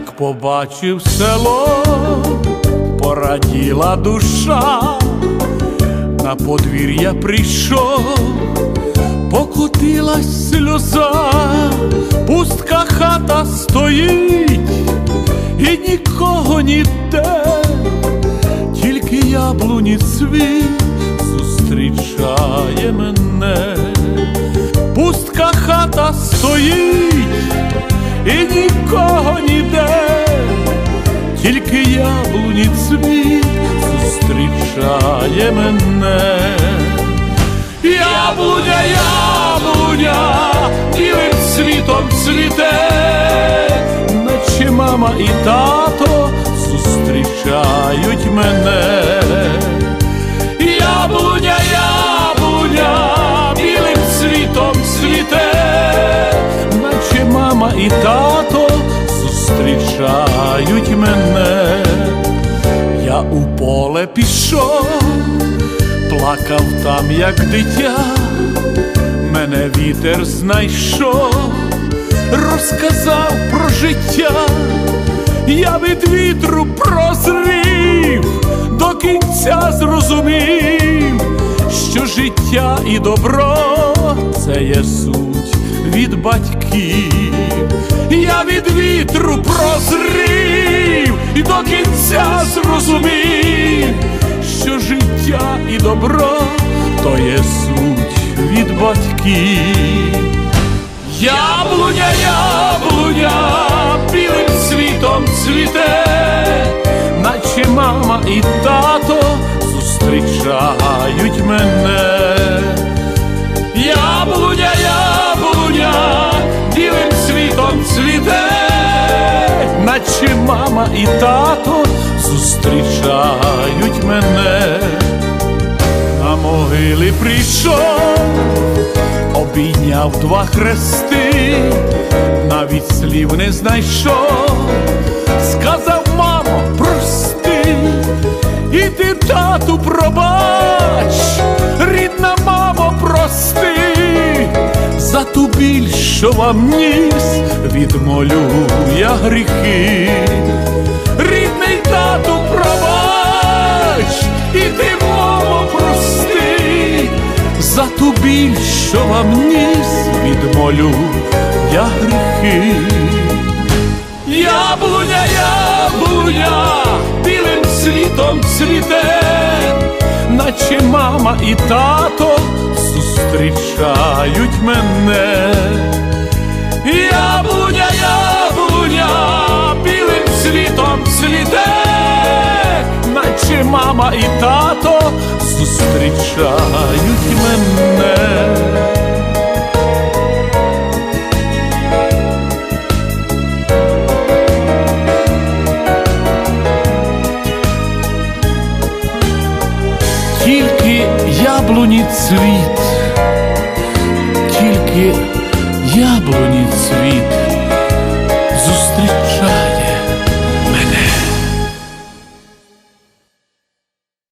побачив село, пораділа душа, на подвір'я прийшов, покотилась сльоза, пустка хата стоїть, і нікого ніде, тільки яблуні цвіт зустрічає мене, пустка хата стоїть і нікого зустрічає мене. Яблуня, яблуня, білим світом цвіте, наче мама і тато зустрічають мене. Яблуня, яблуня, білим світом цвіте, наче мама і тато зустрічають плакав там, як дитя, мене вітер знайшов, розказав про життя, я від вітру прозрів, до кінця зрозумів, що життя і добро це є суть від батьків. Я від вітру прозрів і до кінця зрозумів, життя і добро то є суть від батьків. Яблуня, яблуня, білим світом цвіте, наче мама і тато зустрічають мене. Яблуня, яблуня, білим світом цвіте, наче мама і тато зустрічають мене. Могилі прийшов, обійняв два хрести, навіть слів не знайшов, сказав, мамо, прости, і ти тату пробач, рідна мамо, прости, за ту біль, що вам ніс, відмолю я гріхи, рідний тату біль, що вам ніс, відмолю я гріхи. Яблуня, яблуня, білим світом цвіте, наче мама і тато зустрічають мене. Яблуня, яблуня, білим світом цвіте, наче мама і тато зустрічають мене. яблуні цвіт, тільки яблуні цвіт.